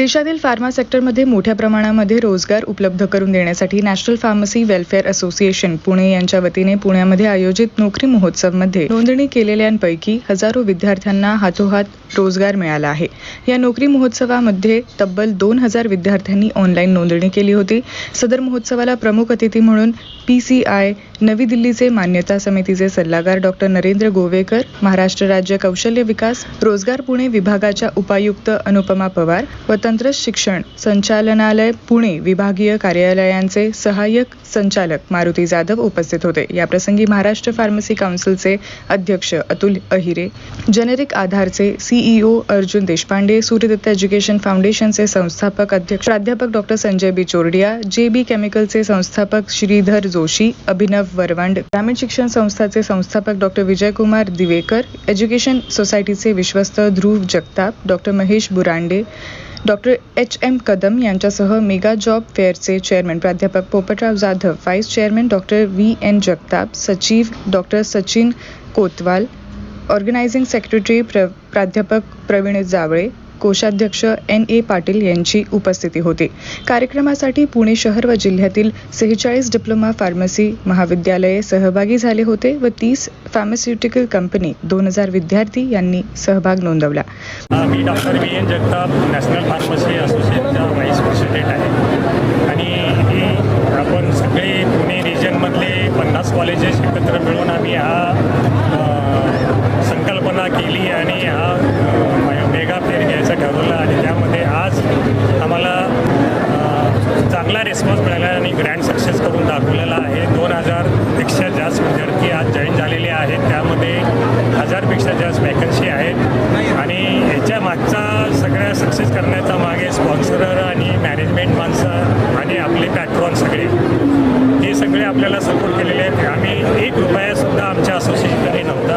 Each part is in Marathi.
देशातील फार्मा सेक्टरमध्ये मोठ्या प्रमाणामध्ये रोजगार उपलब्ध करून देण्यासाठी national pharmacy welfare association Pune यांच्या वतीने पुण्यामध्ये आयोजित नोकरी महोत्सवमध्ये नोंदणी केलेल्यांपैकी हजारो विद्यार्थ्यांना हातोहात रोजगार मिळाला आहे. या नोकरी महोत्सवामध्ये तब्बल दोन हजार विद्यार्थ्यांनी ऑनलाईन नोंदणी केली होती. सदर महोत्सवाला प्रमुख अतिथी म्हणून पी सी आय नवी दिल्लीचे मान्यता समितीचे सल्लागार डॉक्टर नरेंद्र गोवेकर महाराष्ट्र राज्य कौशल्य विकास रोजगार पुणे विभागाच्या उपायुक्त अनुपमा पवार व तंत्र शिक्षण संचालनालय पुणे विभागीय कार्यालयांचे सहाय्यक संचालक मारुती जाधव उपस्थित होते. याप्रसंगी महाराष्ट्र फार्मसी काउन्सिलचे अध्यक्ष अतुल अहिरे जेनेरिक आधारचे सीईओ अर्जुन देशपांडे सूर्यदत्त एज्युकेशन फाउंडेशनचे संस्थापक अध्यक्ष प्राध्यापक डॉक्टर संजय बी. चोरडिया जे बी केमिकलचे संस्थापक श्रीधर जोशी अभिनव वरवांड ग्रामीण शिक्षण संस्थाचे संस्थापक डॉक्टर विजयकुमार दिवेकर एज्युकेशन सोसायटीचे विश्वस्त Dhruv Jagtap doctor Mahesh Burande doctor H M Kadam यांच्यासह मेगा जॉब फेअरचे चेअरमन. प्राध्यापक Popatrao Jadhav vice chairman doctor V N Jagtap सचिव doctor Sachin Kotwal organising secretary प्र प्राध्यापक प्रवीण जावळे कोषाध्यक्ष एन ए पाटील यांची उपस्थिती होती. कार्यक्रमासाठी पुणे शहर व जिल्ह्यातील सेहेचाळीस डिप्लोमा फार्मसी महाविद्यालये सहभागी झाले होते व तीस फार्मास्युटिकल कंपनी दोन हजार विद्यार्थी यांनी सहभाग नोंदवला. मी doctor N Jagtap national pharmacy असोसिएशनचा vice president आहे आणि इथे आपण सगळे पुणे रिजनमधले पन्नास कॉलेजेस एकत्र मिळून आम्ही हा अ, संकल्पना केली आणि हा अ, मेगा फेअर घ्यायचं ठरवलं आणि त्यामध्ये आज आम्हाला अ, चांगला रिस्पॉन्स मिळाला आणि ग्रँड सक्सेस करून दाखवलेला आहे दोन हजार जास्त विद्यार्थी आज जॉईन झालेले आहेत त्यामध्ये हजारपेक्षा जास्त वॅकन्सी आहेत आणि याच्या मागचा सगळ्या सक्सेस करण्याचा मागे स्पॉन्सरर आणि मॅनेजमेंट माणसं आणि आपले पॅट्रॉन सगळे हे सगळे आपल्याला सपोर्ट केलेले आहेत आम्ही एक रुपयासुद्धा आमच्या असोसिएशनकडे नव्हता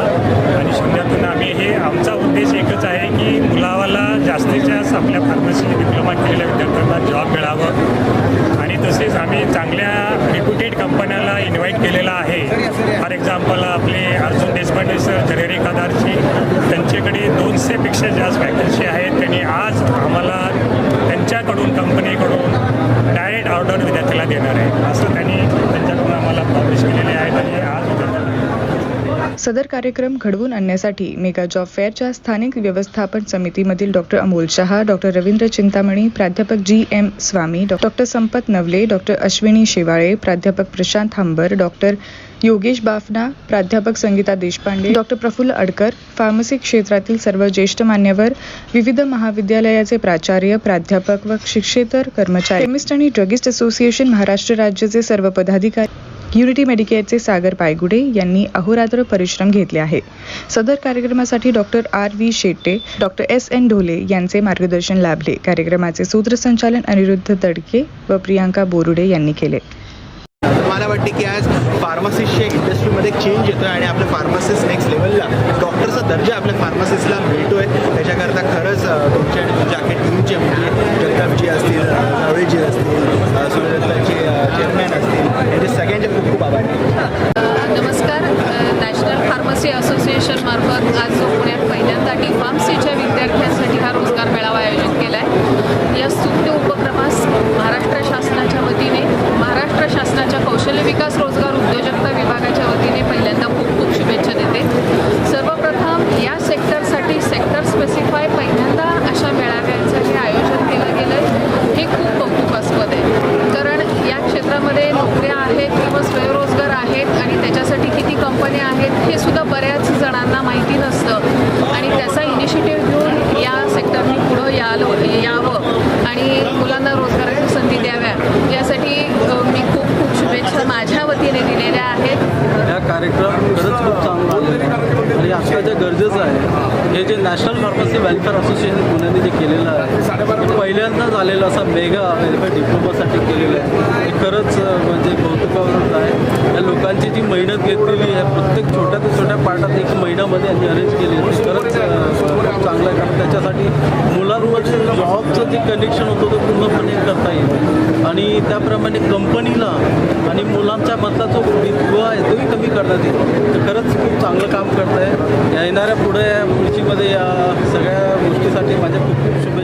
आणि शून्यातून आम्ही हे आमचा उद्देश एकच आहे की मुलावाला जास्तीत जास्त आपल्या फार्मसी डिप्लोमा केलेल्या विद्यार्थ्यांना जॉब मिळावं आणि तसेच आम्ही चांगल्या रेप्युटेड कंपन्याला इन्व्हाइट केलेला आहे. फॉर एक्झाम्पल आपले अर्जुन देशपांडे सर जनेरिक आधारची त्यांच्याकडे दोनशेपेक्षा जास्त वॅकन्सी आहेत. त्यांनी आज आम्हाला त्यांच्याकडून कंपनीकडून डायरेक्ट ऑर्डर विद्यार्थ्याला देणार आहे. असं त्यांनी त्यांच्याकडून आम्हाला प्रॉमिस केलेले आहेत आणि आज विद्यार्थ्यांना सदर कार्यक्रम घडवून आणण्यासाठी मेगा जॉब फेअरच्या स्थानिक व्यवस्थापन समितीमधील डॉक्टर अमोल शहा डॉक्टर रवींद्र चिंतामणी प्राध्यापक जी एम स्वामी डॉक्टर संपत नवले डॉक्टर अश्विनी शेवाळे प्राध्यापक प्रशांत हांबर डॉक्टर योगेश बाफना प्राध्यापक संगीता देशपांडे डॉक्टर प्रफुल्ल अडकर फार्मसी क्षेत्रातील सर्व ज्येष्ठ मान्यवर विविध महाविद्यालयाचे प्राचार्य प्राध्यापक व शिक्षेतर कर्मचारी केमिस्ट आणि ड्रगिस्ट असोसिएशन महाराष्ट्र राज्याचे सर्व पदाधिकारी युनिटी मेडिकेअरचे सागर पायगुडे यांनी अहोरात्र परिश्रम घेतले आहे. सदर कार्यक्रमासाठी doctor R. V. Shette doctor S. N. Dhole यांचे मार्गदर्शन लाभले. कार्यक्रमाचे सूत्रसंचालन अनिरुद्ध तडके व प्रियांका बोरुडे यांनी केले. मला वाटते की आज फार्मसिस्टच्या इंडस्ट्रीमध्ये चेंज येतो आहे आणि आपल्या फार्मसिस्ट नेक्स्ट लेवलला डॉक्टरचा दर्जा आपल्या फार्मसिस्टला मिळतो आहे त्याच्याकरता खरंच तुमच्या जॅकेट तुमच्या टीमचे म्हणजे जगतापजी असतील जावळेजी असतील अ, सूर्यदत्ताचे चेअरमॅन असतील यांचे सगळ्यांचे खूप खूप आभार. नमस्कार. नॅशनल फार्मसी असोसिएशन मार्फत आज जो पुण्यात पहिल्यांदा डी फार्मसीच्या विद्यार्थ्यांसाठी हा रोजगार मेळावा आयोजित केला आहे या सुप्त उपक्रमास महाराष्ट्र शासनाच्या वतीने महाराष्ट्र शासनाच्या कौशल्य विकास रोजगार उद्योजकता विभागाच्या वतीने पहिल्यांदा खूप खूप शुभेच्छा देते सर्वप्रथम या सेक्टरसाठी सेक्टर स्पेसिफाय पहिल्यांदा अशा मेळाव्यांचं हे आयोजन केलं गेलं आहे हे खूप कौतुकास्पद आहे कारण या क्षेत्रामध्ये नोकऱ्या आहेत किंवा स्वयंरोजगार आहेत आणि त्याच्यासाठी किती कंपन्या आहेत हे सुद्धा बऱ्याच जणांना माहिती नसतं आणि त्याचा इनिशिएटिव्ह घेऊन या सेक्टरनी पुढं यालं यावं आणि मुलांना रोजगाराची संधी द्याव्या यासाठी अ, मी खूप खूप शुभेच्छा माझ्या वतीने दिलेल्या आहेत हा कार्यक्रम खरंच खूप चांगला आहे. आणि आजकाल गरजेचं आहे हे जे नॅशनल फार्मसी वेलफेअर असोसिएशन पुण्याने जे केलेलं आहे हे पहिल्यांदा झालेलं असा मेगा वेलफेअर डिप्लोमासाठी केलेलं आहे. हे खरंच म्हणजे कौतुकावरच आहे. या लोकांची जी मेहनत घेतलेली आहे प्रत्येक छोट्या ते छोट्या पार्टात एक महिन्यामध्ये यांनी अरेंज केली आहे. खरंच खूप चांगलं आहे. कारण त्याच्यासाठी मुलांवरचे जॉबचं जे कनेक्शन होतं ते पूर्णपणे करता येईल. आणि त्याप्रमाणे कंपनीला आणि मुलांच्या मधला किंवा विद्वा कमी करण्यात येईल तर खरंच खूप चांगलं काम करत आहे येणाऱ्या पुढे पुढचीमध्ये या सगळ्या गोष्टीसाठी माझ्या खूप खूप शुभेच्छा.